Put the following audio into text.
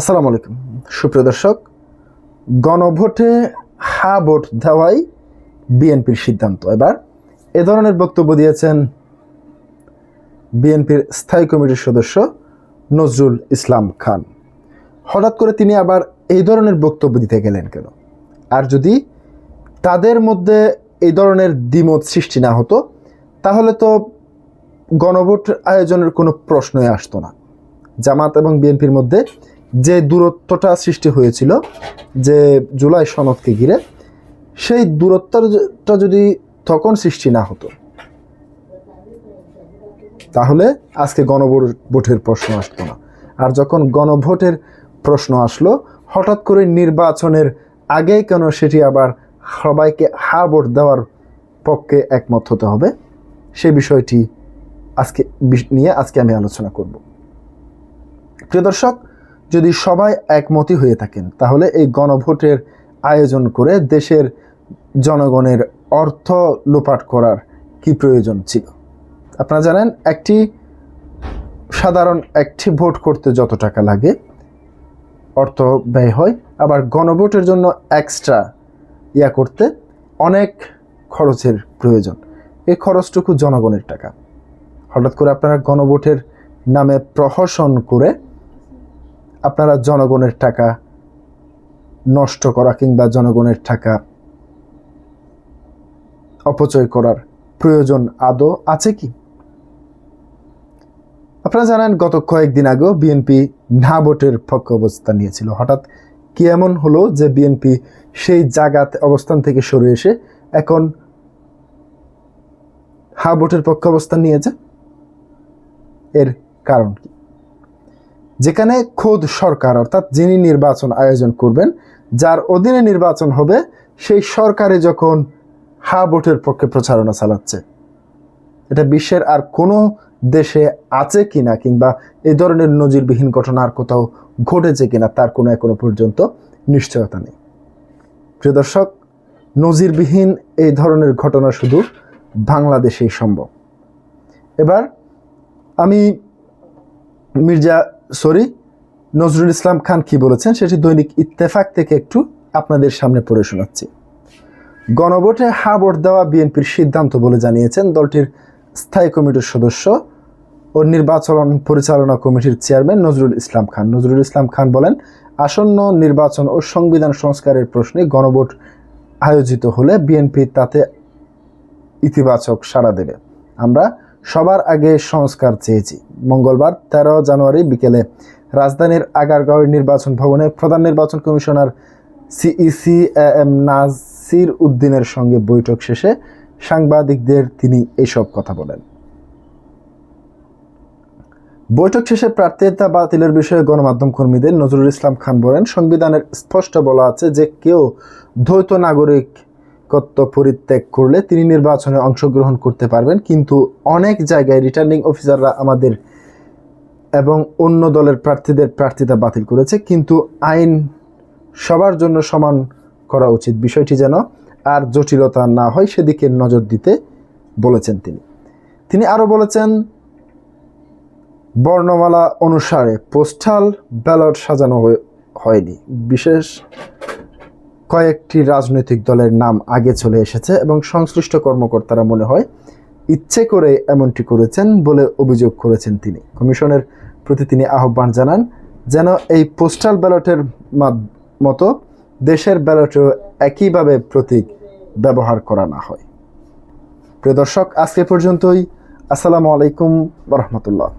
আসসালামু আলাইকুম। সুপ্রিয় দর্শক, গণভোটে হা ভোট দেওয়াই বিএনপির সিদ্ধান্ত। এবার এ ধরনের বক্তব্য দিয়েছেন বিএনপির স্থায়ী কমিটির সদস্য নজরুল ইসলাম খান। হঠাৎ করে তিনি আবার এই ধরনের বক্তব্য দিতে গেলেন কেন? আর যদি তাদের মধ্যে এই ধরনের দ্বিমত সৃষ্টি না হতো, তাহলে তো গণভোট আয়োজনের কোনো প্রশ্নই আসতো না। জামাত এবং বিএনপির মধ্যে যে দূরত্বটা সৃষ্টি হয়েছিল, যে জুলাই সনদকে ঘিরে, সেই দূরত্বটা যদি তখন সৃষ্টি না হতো, তাহলে আজকে গণভোটের প্রশ্ন আসতো না। আর যখন গণভোটের প্রশ্ন আসলো, হঠাৎ করে নির্বাচনের আগেই কেন সেটি আবার সবাইকে হা ভোট দেওয়ার পক্ষে একমত হতে হবে, সে বিষয়টি আজকে, নিয়ে আজকে আমি আলোচনা করব। প্রিয় দর্শক যদি সবাই একমতই হয়ে থাকেন, তাহলে এই গণভোটের আয়োজন করে দেশের জনগণের অর্থ লোপাট করার কি প্রয়োজন ছিল? আপনারা জানেন, একটি সাধারণ একটি ভোট করতে যত টাকা লাগে, অর্থ ব্যয় হয়। আবার গণভোটের জন্য এক্সট্রা ইয়া করতে অনেক খরচের প্রয়োজন। এই খরচটুকু জনগণের টাকা। হঠাৎ করে আপনারা গণভোটের নামে প্রহসন করে আপনারা জনগণের টাকা নষ্ট করা কিংবা জনগণের টাকা অপচয় করার প্রয়োজন আদৌ আছে কি? আপনারা জানেন, গত কয়েকদিন আগেও বিএনপি না ভোটের পক্ষে অবস্থান নিয়েছিল। হঠাৎ কি এমন হলো যে বিএনপি সেই জায়গাত অবস্থান থেকে সরে এসে এখন হা ভোটের পক্ষে অবস্থান নিয়েছে? এর কারণ কি? যেখানে খোদ সরকার, অর্থাৎ যিনি নির্বাচন আয়োজন করবেন, যার অধীনে নির্বাচন হবে, সেই সরকারে যখন হা ভোটের পক্ষে প্রচারণা চালাচ্ছে। এটা বিশ্বের আর কোনো দেশে আছে কিনা কিংবা এই ধরনের নজিরবিহীন ঘটনা আর কোথাও ঘটেছে কিনা তার কোনো এখনও পর্যন্ত নিশ্চয়তা নেই। প্রিয় দর্শক, নজিরবিহীন এই ধরনের ঘটনা শুধু বাংলাদেশেই সম্ভব। এবার আমি মির্জা সরি, নজরুল ইসলাম খান কি বলেছেন সেটি দৈনিক ইত্তেফাক থেকে একটু আপনাদের সামনে পড়ে শোনাচ্ছি। গণভোটে হা ভোট দেওয়া বিএনপির সিদ্ধান্ত বলে জানিয়েছেন দলটির স্থায়ী কমিটির সদস্য ও নির্বাচন পরিচালনা কমিটির চেয়ারম্যান নজরুল ইসলাম খান। নজরুল ইসলাম খান বলেন, আসন্ন নির্বাচন ও সংবিধান সংস্কারের প্রশ্নে গণভোট আয়োজিত হলে বিএনপি তাতে ইতিবাচক সাড়া দেবে। আমরা সবার আগে সংস্কার চেয়েছি। মঙ্গলবার তেরো জানুয়ারি বিকেলে রাজধানীর আগারগাঁওয়ের নির্বাচন ভবনে প্রধান নির্বাচন কমিশনার সিইসি এম নাসির উদ্দিনের সঙ্গে বৈঠক শেষে সাংবাদিকদের তিনি এসব কথা বলেন। বৈঠক শেষে প্রার্থিতা বাতিলের বিষয়ে গণমাধ্যম কর্মীদের নজরুল ইসলাম খান বলেন, সংবিধানের স্পষ্ট বলা আছে যে কেউ দ্বৈত নাগরিকত্ব পরিত্যাগ করলে তিনি নির্বাচনে অংশগ্রহণ করতে পারবেন। কিন্তু অনেক জায়গায় রিটার্নিং অফিসাররা আমাদের এবং অন্য দলের প্রার্থীদের প্রার্থিতা বাতিল করেছে। কিন্তু আইন সবার জন্য সমান করা উচিত। বিষয়টি যেন আর জটিলতা না হয়, সেদিকে নজর দিতে বলেছেন তিনি। তিনি আরও বলেছেন, বর্ণমালা অনুসারে পোস্টাল ব্যালট সাজানো হয়ে- হয়নি। বিশেষ কয়েকটি রাজনৈতিক দলের নাম আগে চলে এসেছে এবং সংশ্লিষ্ট কর্মকর্তারা মনে হয় ইচ্ছে করে এমনটি করেছেন বলে অভিযোগ করেছেন তিনি। কমিশনের প্রতি তিনি আহ্বান জানান যেন এই পোস্টাল ব্যালটের মতো দেশের ব্যালটেও একইভাবে প্রতীক ব্যবহার করা না হয়। প্রিয় দর্শক, আজকে পর্যন্তই। আসসালামু আলাইকুম রহমতুল্লাহ।